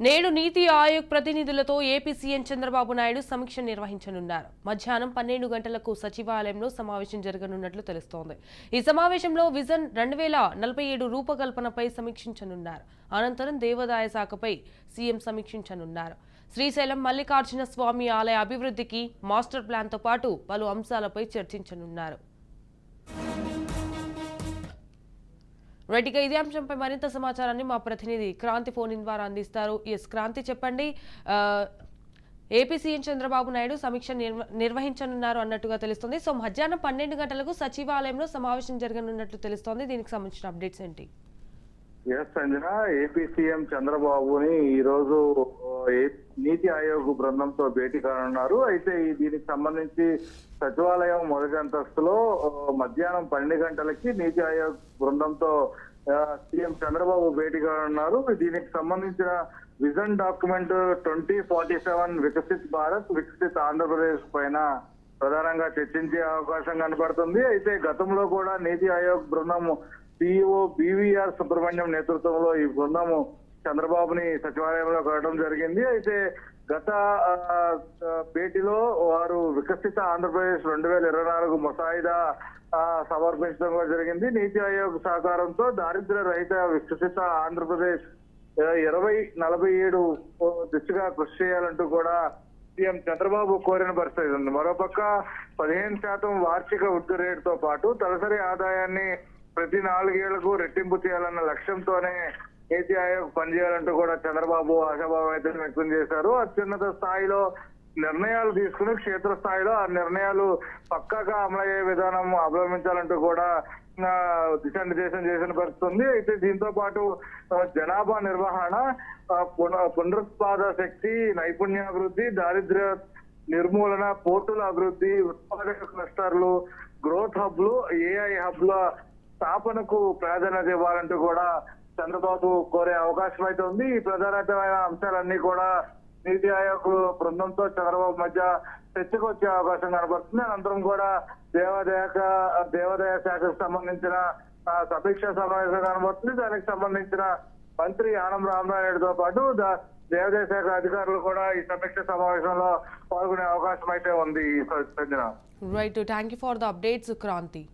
నేడు నీతి ఆయోగ్ ప్రతినిధులతో AP CM Chandrababu Naidu సమీక్ష నిర్వహించనున్నారు. మధ్యాహ్నం పన్నెండు గంటలకు సచివాలయంలో సమావేశం జరగనున్నట్లు తెలుస్తోంది. ఈ సమావేశంలో విజన్ రెండు వేల నలభై ఏడు రూపకల్పనపై సమీక్షించనున్నారు. అనంతరం దేవాదాయ శాఖపై సీఎం సమీక్షించనున్నారు. శ్రీశైలం మల్లికార్జున స్వామి ఆలయ అభివృద్ధికి మాస్టర్ ప్లాన్తో పాటు పలు అంశాలపై చర్చించనున్నారు. రైట్ ఇక ఇదే అంశంపై మరింత సమాచారాన్ని మా ప్రతినిధి క్రాంతి ఫోన్ ఇన్ ద్వారా అందిస్తారు. ఎస్ క్రాంతి చెప్పండి. ఏపీ సీఎం చంద్రబాబు నాయుడు సమీక్ష నిర్వ- నిర్వహించనున్నారు అన్నట్టుగా తెలుస్తుంది. సో మధ్యాహ్నం పన్నెండు గంటలకు సచివాలయంలో సమావేశం జరగనున్నట్లు తెలుస్తోంది. దీనికి సంబంధించిన అప్డేట్స్ ఏంటి? ఎస్ సంజన ఏపీ సీఎం చంద్రబాబుని ఈ రోజు ఏ- నీతి ఆయోగ్ బృందంతో భేటీ కానున్నారు. అయితే ఈ దీనికి సంబంధించి సచివాలయం మొదటి అంతస్తులో మధ్యాహ్నం పన్నెండు గంటలకి నీతి ఆయోగ్ బృందంతో సీఎం చంద్రబాబు భేటీ కానున్నారు. దీనికి సంబంధించిన vision document twenty forty seven Viksit Bharat Viksit Andhra Pradesh పైన ప్రధానంగా చర్చించే అవకాశం కనపడుతుంది. అయితే గతంలో కూడా నీతి ఆయోగ్ బృందం సిఇఓ బీవీఆర్ సుబ్రహ్మణ్యం నేతృత్వంలో ఈ బృందం చంద్రబాబుని సచివాలయంలో కలవడం జరిగింది. అయితే గత భేటీలో వారు వికసిత ఆంధ్రప్రదేశ్ రెండు వేల ఇరవై నాలుగు ముసాయిదా సమర్పించడం జరిగింది. నీతి ఆయోగ్ సహకారంతో దారిద్ర రహిత వికసిత ఆంధ్రప్రదేశ్ ఇరవై నలభై ఏడు దిశగా కృషి చేయాలంటూ కూడా సీఎం చంద్రబాబు కోరిన పరిస్థితి ఉంది. మరోపక్క పదిహేను శాతం వార్షిక వృద్ధి రేటుతో పాటు తలసరి ఆదాయాన్ని ప్రతి నాలుగేళ్ళకు రెట్టింపు చేయాలన్న లక్ష్యంతోనే నీతి ఆయోగ్ పనిచేయాలంటూ కూడా చంద్రబాబు ఆశాభావం అయితే వ్యక్తం చేశారు. అత్యున్నత స్థాయిలో నిర్ణయాలు తీసుకుని క్షేత్ర స్థాయిలో ఆ నిర్ణయాలు పక్కాగా అమలయ్యే విధానం అవలంబించాలంటూ కూడా దిశానిర్దేశం చేసిన పరిస్థితి ఉంది. అయితే దీంతో పాటు జనాభా నిర్వహణ పున- పునరుత్పాద శక్తి నైపుణ్యాభివృద్ధి దారిద్ర్య నిర్మూలన పోర్టుల అభివృద్ధి ఉత్పాదక క్లస్టర్లు గ్రోత్ హబ్లు ఏఐ హబ్ల స్థాపనకు ప్రాధాన్యత ఇవ్వాలంటూ కూడా చంద్రబాబు కోరే అవకాశం అయితే ఉంది. ఈ ప్రధానమైన అంశాలన్నీ కూడా నీతి ఆయోగ్ బృందంతో చంద్రబాబు మధ్య చర్చకు వచ్చే అవకాశం కనబడుతుంది. అనంతరం కూడా దేవాదాయ దేవాదాయ శాఖకు సంబంధించిన సమీక్ష సమావేశం కనబడుతుంది. దానికి సంబంధించిన మంత్రి ఆనం రామనాయుడుతో పాటు దేవాదాయ శాఖ అధికారులు కూడా ఈ సమీక్ష సమావేశంలో పాల్గొనే అవకాశం అయితే ఉంది. ఈ Sanjana right thank you for the updates Kranti